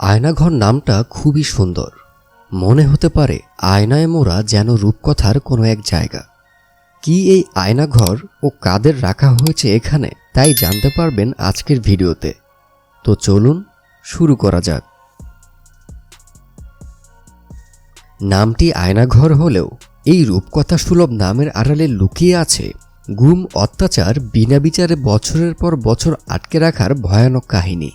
আয়নাঘর নামটা খুবই সুন্দর। মনে হতে পারে আয়নায় মোড়া যেন রূপকথার কোনো এক জায়গা। কি এই আয়নাঘর ও কাদের রাখা হয়েছে এখানে, তাই জানতে পারবেন আজকের ভিডিওতে। তো চলুন, শুরু করা যাক। নামটি আয়নাঘর হলেও এই রূপকথা সুলভ নামের আড়ালে লুকিয়ে আছে গুম অত্যাচার বিনা বিচারে বছরের পর বছর আটকে রাখার ভয়ানক কাহিনী।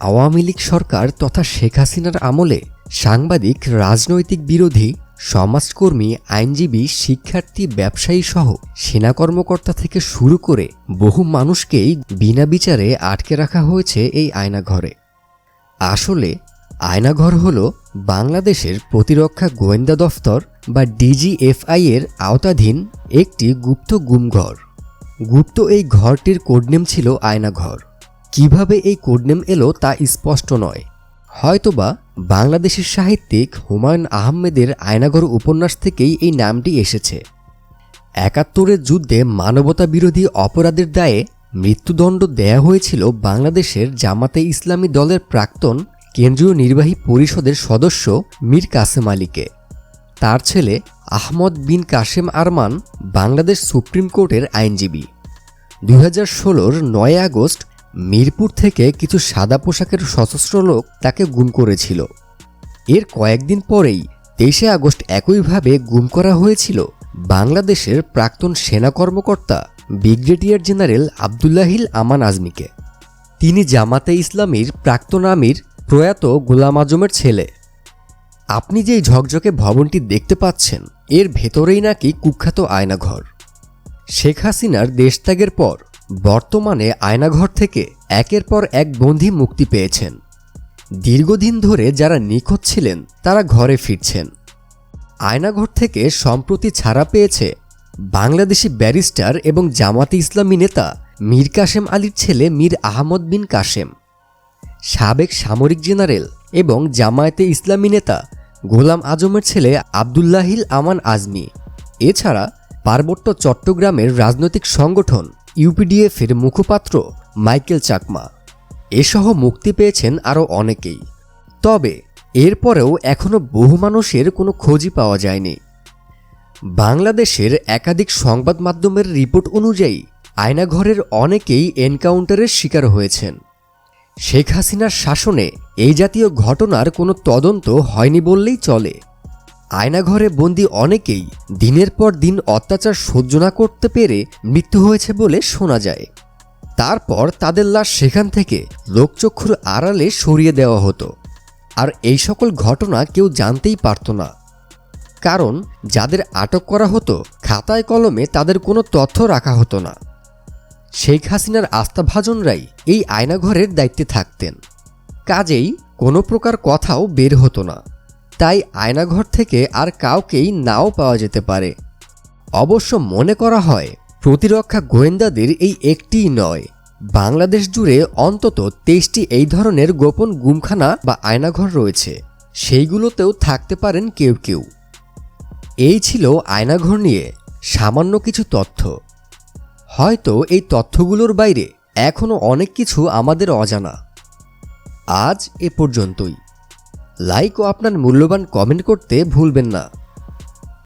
আওয়ামী লীগ সরকার তথা শেখ হাসিনার আমলে সাংবাদিক, রাজনৈতিক বিরোধী, সমাজকর্মী, আইনজীবী, শিক্ষার্থী, ব্যবসায়ী সহ সেনা কর্মকর্তা থেকে শুরু করে বহু মানুষকেই বিনা বিচারে আটকে রাখা হয়েছে এই আয়নাঘরে। আসলে আয়নাঘর হল বাংলাদেশের প্রতিরক্ষা গোয়েন্দা দফতর বা ডিজিএফআই এর আওতাধীন একটি গুপ্ত গুমঘর। গুপ্ত এই ঘরটির কোডনেম ছিল আয়নাঘর। কীভাবে এই কোডনেম এলো তা স্পষ্ট নয়। হয়তোবা বাংলাদেশের সাহিত্যিক হুমায়ুন আহমেদের আয়নাঘর উপন্যাস থেকেই এই নামটি এসেছে। একাত্তরের যুদ্ধে মানবতা বিরোধী অপরাধের দায়ে মৃত্যুদণ্ড দেয়া হয়েছিল বাংলাদেশের জামাতে ইসলামী দলের প্রাক্তন কেন্দ্রীয় নির্বাহী পরিষদের সদস্য মীর কাসেম আলীকে। তার ছেলে আহমদ বিন কাসেম আরমান বাংলাদেশ সুপ্রিম কোর্টের আইনজীবী। দুই হাজার ষোলোর নয় আগস্ট মিরপুর থেকে কিছু সাদা পোশাকের সশস্ত্র লোক তাকে গুম করেছিল। এর কয়েকদিন পরেই তেইশে আগস্ট একইভাবে গুম করা হয়েছিল বাংলাদেশের প্রাক্তন সেনা কর্মকর্তা ব্রিগেডিয়ার জেনারেল আবদুল্লাহিল আমান আজমিকে। তিনি জামাতে ইসলামীর প্রাক্তন আমির প্রয়াত গোলাম আজমের ছেলে। আপনি যেই ঝকঝকে ভবনটি দেখতে পাচ্ছেন, এর ভেতরেই নাকি কুখ্যাত আয়নাঘর। শেখ হাসিনার দেশত্যাগের পর বর্তমানে আয়নাঘর থেকে একের পর এক বন্দী মুক্তি পেয়েছেন। দীর্ঘদিন ধরে যারা নিখোঁজ ছিলেন, তারা ঘরে ফিরছেন। আয়নাঘর থেকে সম্প্রতি ছাড়া পেয়েছে বাংলাদেশি ব্যারিস্টার এবং জামাতে ইসলামী নেতা মীর কাশেম আলীর ছেলে মীর আহমদ বিন কাশেম, সাবেক সামরিক জেনারেল এবং জামায়াতে ইসলামী নেতা গোলাম আজমের ছেলে আবদুল্লাহিল আমান আজমি। এছাড়া পার্বত্য চট্টগ্রামের রাজনৈতিক সংগঠন ইউপিডিএফের মুখপাত্র মাইকেল চাকমা। এসহ মুক্তি পেয়েছেন আরও অনেকেই। তবে এরপরেও এখনও বহু মানুষের কোনো খোঁজই পাওয়া যায়নি। বাংলাদেশের একাধিক সংবাদ মাধ্যমের রিপোর্ট অনুযায়ী আয়নাঘরের অনেকেই এনকাউন্টারের শিকার হয়েছেন। শেখ হাসিনার শাসনে এই জাতীয় ঘটনার কোনো তদন্ত হয়নি বললেই চলে। আয়নাঘরে বন্দি অনেকেই দিনের পর দিন অত্যাচার সহ্য না করতে পেরে মৃত্যু হয়েছে বলে শোনা যায়। তারপর তাদের লাশ সেখান থেকে লোকচক্ষুর আড়ালে সরিয়ে দেওয়া হতো। আর এই সকল ঘটনা কেউ জানতেই পারত না। কারণ যাদের আটক করা হতো, খাতায় কলমে তাদের কোনো তথ্য রাখা হতো না। শেখ হাসিনার আস্থাভাজনরাই এই আয়নাঘরের দায়িত্বে থাকতেন। কাজেই কোনো প্রকার কথাও বের হতো না। তাই আয়নাঘর থেকে আর কাউকেই নাও পাওয়া যেতে পারে। অবশ্য মনে করা হয়, প্রতিরক্ষা গোয়েন্দাদের এই একটিই নয়। বাংলাদেশ জুড়ে অন্তত তেইশটি এই ধরনের গোপন গুমখানা বা আয়নাঘর রয়েছে। সেইগুলোতেও থাকতে পারেন কেউ কেউ। এই ছিল আয়নাঘর নিয়ে সামান্য কিছু তথ্য। হয়তো এই তথ্যগুলোর বাইরে এখনও অনেক কিছু আমাদের অজানা। আজ এ পর্যন্তই। লাইক ও আপনার মূল্যবান কমেন্ট করতে ভুলবেন না।